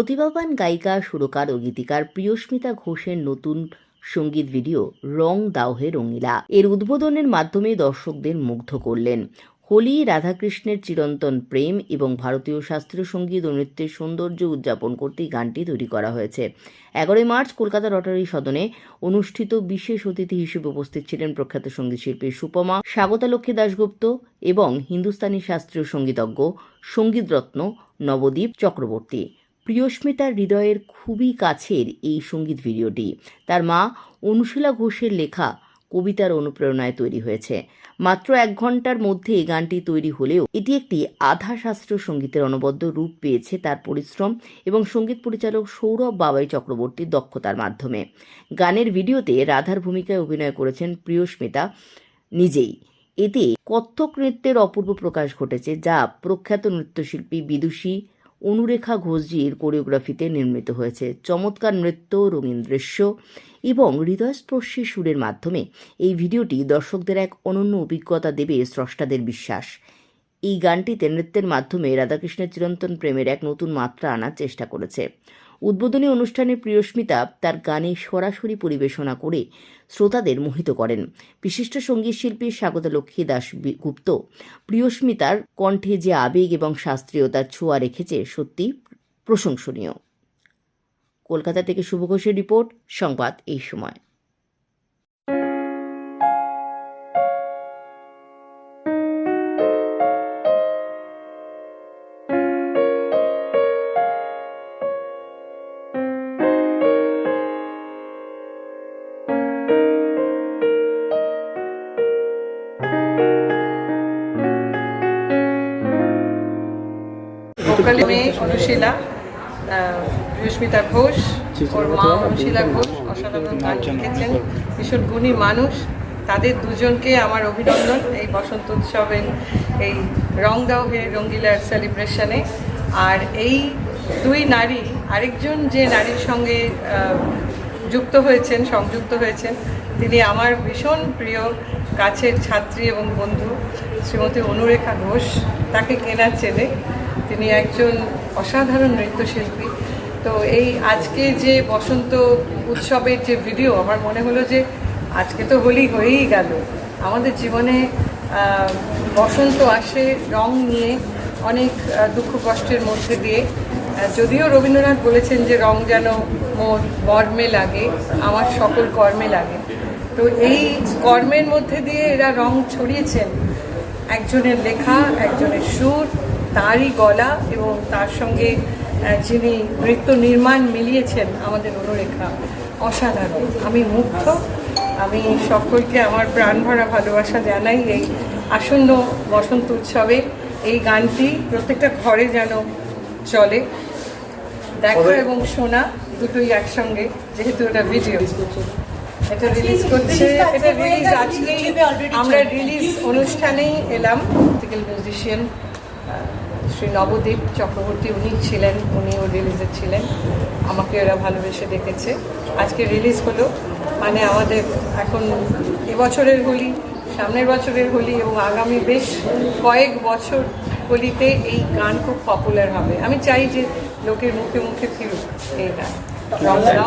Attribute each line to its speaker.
Speaker 1: প্রতিভাবান গায়িকা, সুরকার ও গীতিকার প্রিয়স্মিতা ঘোষের নতুন সংগীত ভিডিও রং দাওহে রঙিলা। এর উদ্বোধনের মাধ্যমে দর্শকদের মুগ্ধ করলেন। হোলি, রাধাকৃষ্ণের চিরন্তন প্রেম এবং ভারতীয় শাস্ত্রীয় সংগীত ও নৃত্যের সৌন্দর্য উদযাপন করতে গানটি তৈরি করা হয়েছে। এগারোই মার্চ কলকাতা রটারি সদনে অনুষ্ঠিত বিশেষ অতিথি হিসেবে উপস্থিত ছিলেন প্রখ্যাত সঙ্গীতশিল্পী সুপমা স্বাগতালক্ষ্মী দাশগুপ্ত এবং হিন্দুস্তানি শাস্ত্রীয় সঙ্গীতজ্ঞ, সঙ্গীতরত্ন নবদ্বীপ চক্রবর্তী। প্রিয়স্মিতার হৃদয়ের খুবই কাছের এই সংগীত ভিডিওটি। তার মা অনুশীলা ঘোষের লেখা কবিতার অনুপ্রেরণায় তৈরি হয়েছে। মাত্র এক ঘণ্টার মধ্যে এই গানটি তৈরি হলেও এটি একটি আধা শাস্ত্রীয় সঙ্গীতের অনবদ্য রূপ পেয়েছে তার পরিশ্রম এবং সংগীত পরিচালক সৌরভ বাবাই চক্রবর্তীর দক্ষতার মাধ্যমে। গানের ভিডিওতে রাধার ভূমিকায় অভিনয় করেছেন প্রিয়স্মিতা নিজেই। এতে কত্থক নৃত্যের অপূর্ব প্রকাশ ঘটেছে, যা প্রখ্যাত নৃত্যশিল্পী বিদুষী অনুরেখা ঘোষজির কোরিওগ্রাফিতে নির্মিত হয়েছে চমৎকার নৃত্য, রঙিন দৃশ্য এবং হৃদয়স্পর্শী সুরের মাধ্যমে এই ভিডিওটি দর্শকদের এক অনন্য অভিজ্ঞতা দেবে স্রষ্টাদের বিশ্বাস। এই গানটিতে নৃত্যের মাধ্যমে রাধাকৃষ্ণের চিরন্তন প্রেমের এক নতুন মাত্রা আনার চেষ্টা করেছে। উদ্বোধনী অনুষ্ঠানে প্রিয়স্মিতা তার গানে সরাসরি পরিবেশনা করে শ্রোতাদের মোহিত করেন। বিশিষ্ট সংগীত শিল্পী স্বাগত লক্ষ্মী দাস গুপ্ত, প্রিয়স্মিতার কণ্ঠে যে আবেগ এবং শাস্ত্রীয়তার ছোঁয়া রেখেছে সত্যি প্রশংসনীয়। কলকাতা থেকে শুভ ঘোষের রিপোর্ট, সংবাদ এই সময়।
Speaker 2: ভোকালি মেয়ে অনুশীলা প্রিয়স্মিতা ঘোষ ওর মা অনুশীলা ঘোষ অসাধারণ গান লিখেছেন ভীষণ গুণী মানুষ। তাদের দুজনকে আমার অভিনন্দন এই বসন্ত উৎসবের এই রং দাও হে রঙ্গিলার সেলিব্রেশনে আর এই দুই নারী আরেকজন যে নারীর সঙ্গে যুক্ত হয়েছেন সংযুক্ত হয়েছেন তিনি আমার ভীষণ প্রিয় কাছের ছাত্রী এবং বন্ধু শ্রীমতী অনুরেখা ঘোষ। তাকে কেনার চেনে তিনি একজন অসাধারণ নৃত্যশিল্পী। তো এই আজকে যে বসন্ত উৎসবের যে ভিডিও আমার মনে হলো যে আজকে তো হোলি হয়েই গেল। আমাদের জীবনে বসন্ত আসে রং নিয়ে অনেক দুঃখ কষ্টের মধ্যে দিয়ে। যদিও রবীন্দ্রনাথ বলেছেন যে রং যেন মোর মর্মে লাগে, আমার সকল কর্মে লাগে। তো এই কর্মের মধ্যে দিয়ে এরা রং ছড়িয়েছেন। একজনের লেখা, একজনের সুর তারই গলা এবং তার সঙ্গে যিনি নৃত্য নির্মাণ মিলিয়েছেন আমাদের অনুরেখা অসাধারণ। আমি মুগ্ধ। আমি সকলকে আমার প্রাণ ভরা ভালোবাসা জানাই এই আসন্ন বসন্ত উৎসবে। এই গানটি প্রত্যেকটা ঘরে যেন চলে। দেখা এবং শোনা দুটোই একসঙ্গে যেহেতু এটা ভিডিও এটা রিলিজ করছে এটা রিলিজ আজকেই আমরা রিলিজ অনুষ্ঠানেই এলাম। মিউজিশিয়ান শ্রী নবদ্বীপ চক্রবর্তী, উনি ছিলেন উনিও রিলিজে ছিলেন। আমাকে ওরা ভালোবেসে দেখেছে আজকে রিলিজ হলো মানে আমাদের এখন এবছরের হোলি, সামনের বছরের হোলি এবং আগামী বেশ কয়েক বছর হোলিতে এই গান খুব পপুলার হবে। আমি চাই যে লোকের মুখে মুখে ফিরুক এই গান।